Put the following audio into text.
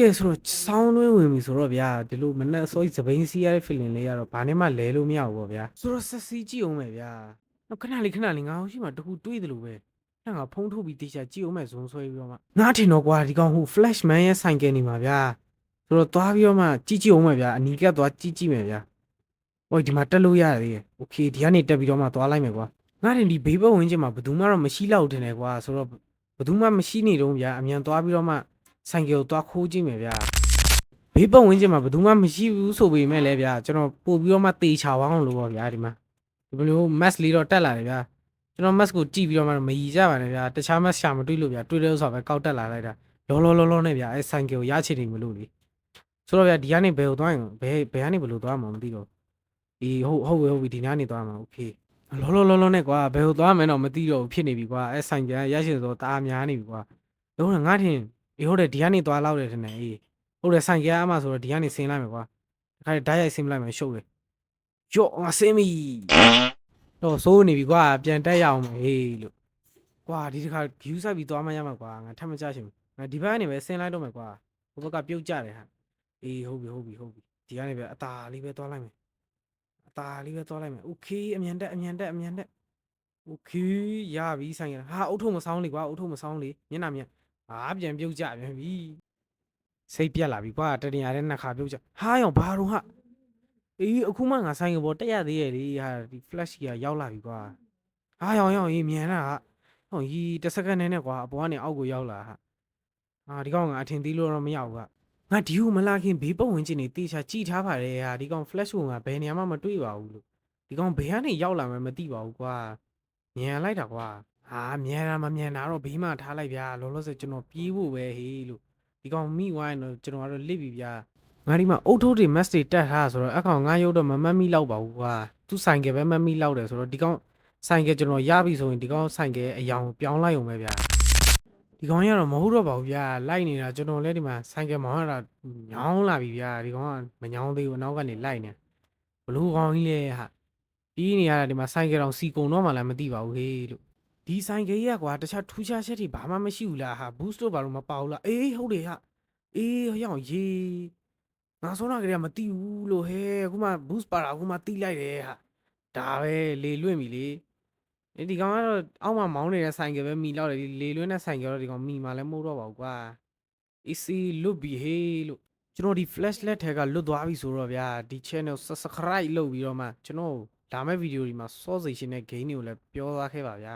ကဲဆိုတော့ဆောင်းတွင်းဝင်ပြီဆိုတော့ဗျာဒီလိုမနဲ့အစောကြီးသပိန်စီးရတဲ့ feeling လေးကတော့ဘာနဲ့မှလဲလို့မရဘူးပေါ့ဗျာဆိုတော့ဆက်စီးကြည့်အောင်မယ်ဗျာနောက်ခဏလေးခဏလေးငါဟိုရှိမှတခုတွေးသလိုပဲအဲ့ငါဖုံးထုတ်ပြီးတေချာကြည့်အောင်မယ်ဇုံဆွဲပြီးတော့မှငါထင်တော့ကွာဒီကောင်ဟို flash man ရဲ့ဆိုင်ကယ်နေမှာဗျာဆိုတော့သွားပြီးတော့မှကြည့်ကြည့်အောင်မယ်ဗျာအနီးကပ်သွားကြည့်ကြည့်မယ်ဗျာဟိုဒီမှာတက်လို့ရသေးတယ်โอเคဒီကနေတက်ပြီးတော့မှသွားလိုက်မယ်ကွာငါတင်ဒီဘေးဘက်ဝင်းကျင်မှာဘယ်သူမှတော့မရှိလောက်တင်တယ်ကွာဆိုတော့ဘယ်သူမှမရှိနေတော့ဗျာအမြန်သွားပြီးတော့မှ ဆိုင်ကယ်ကိုသွားခိုးကြည့်မယ်ဗျာဘေးပတ်ဝန်းကျင်မှာဘယ်သူမှမရှိဘူးဆိုပေမဲ့လည်းဗျာကျွန်တော်ပို့ပြီးတော့မှတေချာဝအောင်လို့ပေါ့ဗျာဒီမှာဒီလိုမျိုး mask လေးတော့တက်လာတယ်ဗျာကျွန်တော် mask ကိုကြည့်ပြီးတော့မှမရည်ကြပါနဲ့ဗျာတခြား mask ရှာမတွေ့လို့ဗျာတွေ့တဲ့ဥစ္စာပဲကောက်တက်လာလိုက်တာလောလောလောလောနဲ့ဗျာအဲဆိုင်ကယ်ကိုရချင်နေမလို့လေဆိုတော့ဗျာဒီကနေဘယ်ကိုသွားရင်ဘယ်ဘယ်ကနေဘယ်လိုသွားမှာမသိတော့ဒီဟုတ်ဟုတ်ပြီဟုတ်ပြီဒီနားနေသွားမှာโอเคလောလောလောလောနဲ့ကွာဘယ်ကိုသွားမှန်းတော့မသိတော့ဘူးဖြစ်နေပြီကွာအဲဆိုင်ကယ်ရရှိတော့တအားများနေပြီကွာလုံးဝငါထင် အေးဟုတ်တယ်ဒီကနေသွားလောက်တယ်ထင်တယ်အေးဟုတ်တယ်ဆိုင်ကအမဆိုတော့ဒီကနေဆင်းလိုက်မယ်ကွာတခါဓာတ်ရိုက်ဆင်းလိုက်မယ်ရှုပ်တယ်ယော့ငါဆင်းပြီတော့စိုးနေပြီကွာပြန်တက်ရအောင်မေးလို့ကွာဒီတခါ view ဆက်ပြီးသွားမှရမှာကွာငါထပ်မကြချင်ဘူးငါဒီဘက်ကနေပဲဆင်းလိုက်တော့မယ်ကွာဟိုဘက်ကပြုတ်ကြတယ်ဟာအေးဟုတ်ပြီဟုတ်ပြီဟုတ်ပြီဒီကနေပဲအตาလေးပဲသွားလိုက်မယ်အตาလေးပဲသွားလိုက်မယ်โอเคအမြန်တက်အမြန်တက်အမြန်တက်โอเคရပြီဆိုင်ကဟာအုတ်ထုံမဆောင်းလေကွာအုတ်ထုံမဆောင်းလေမျက်နှာမြန် ဟာပြန်ပြုတ်ကြပြန်ပြီစိတ်ပြက်လာပြီကွာတတင်ရတဲ့နှစ်ခါပြုတ်ကြဟာရောင်ဘာတော့ဟာအေးအခုမှငါဆိုင်ကပေါ်တက်ရသေးရဲ့လေဟာဒီ flash ကြီးကရောက်လာပြီကွာဟာရောင်ရောင်ရေးမြန်လာဟာဟောကြီးတစ်စက္ကန့်နဲ့နဲ့ကွာအပေါ်ကနေအောက်ကိုရောက်လာဟာဟာဒီကောင်ကအထင်သေးလို့တော့မရဘူးကငါဒီကိုမလာခင်ဘေးပတ်ဝန်းကျင်နေတေချာကြည့်ထားပါတယ်ဟာဒီကောင် flash ကိုငါဘယ်နေရာမှမတွေ့ပါဘူးလို့ဒီကောင်ဘယ်ကနေရောက်လာမှမသိပါဘူးကွာမြန်လိုက်တာကွာ ဟာမြန်တာမမြန်တာတော့ဘေးမှာထားလိုက်ဗျာလောလောဆယ်ကျွန်တော်ပြေးဖို့ပဲဟေးလို့ဒီကောင်မိဝိုင်းတော့ကျွန်တော်ကတော့လစ်ပြီဗျာငါဒီမှာအုတ်ထုတ်တွေ mass တွေတက်ထားဆိုတော့အကောင်ငါရုပ်တော့မမတ်မိလောက်ပါဘူးကွာသူဆိုင်ကယ်ပဲမတ်မိလောက်တယ်ဆိုတော့ဒီကောင်ဆိုင်ကယ်ကျွန်တော်ရပြီဆိုရင်ဒီကောင်ဆိုင်ကယ်အယောင်ပြောင်းလိုက်အောင်ပဲဗျာဒီကောင်ရတော့မဟုတ်တော့ပါဘူးဗျာလိုက်နေတာကျွန်တော်လည်းဒီမှာဆိုင်ကယ်မောင်းရတာညောင်းလာပြီဗျာဒီကောင်ကမညောင်းသေးဘူးအနောက်ကနေလိုက်နေဘလူးကောင်ကြီးလေဟာပြီးနေရတာဒီမှာဆိုင်ကယ်တော့စီကုံတော့မှလည်းမသိပါဘူးဟေးလို့ ဒီဆိုင်ကေးရကွာတခြားထူးခြားချက်တွေဘာမှမရှိဘူးလားဟာ boost တော့ဘာလို့မပါဘူးလားအေးဟုတ်တယ်ဟာအေးဟောင်ရေငါစောနာကလေးကမတိဘူးလို့ဟဲအခုမှ boost ပါတာအခုမှတိလိုက်တယ်ဟာဒါပဲလေလွင့်ပြီလေအေးဒီကောင်ကတော့အောက်မှာမောင်းနေတဲ့ဆိုင်ကပဲမိလောက်တယ်ဒီလေလွင့်တဲ့ဆိုင်ကတော့ဒီကောင်မိမှလည်းမဟုတ်တော့ပါဘူးကွာ AC လွတ်ပြီဟေးလို့ကျွန်တော်ဒီ flashlight ထဲကလွတ်သွားပြီဆိုတော့ဗျာဒီ channel subscribe လုပ်ပြီးတော့မှကျွန်တော်လာမယ့်ဗီဒီယိုဒီမှာစောစိတ်ရှင်တဲ့ game တွေကိုလည်းပြောသွားခဲ့ပါဗျာ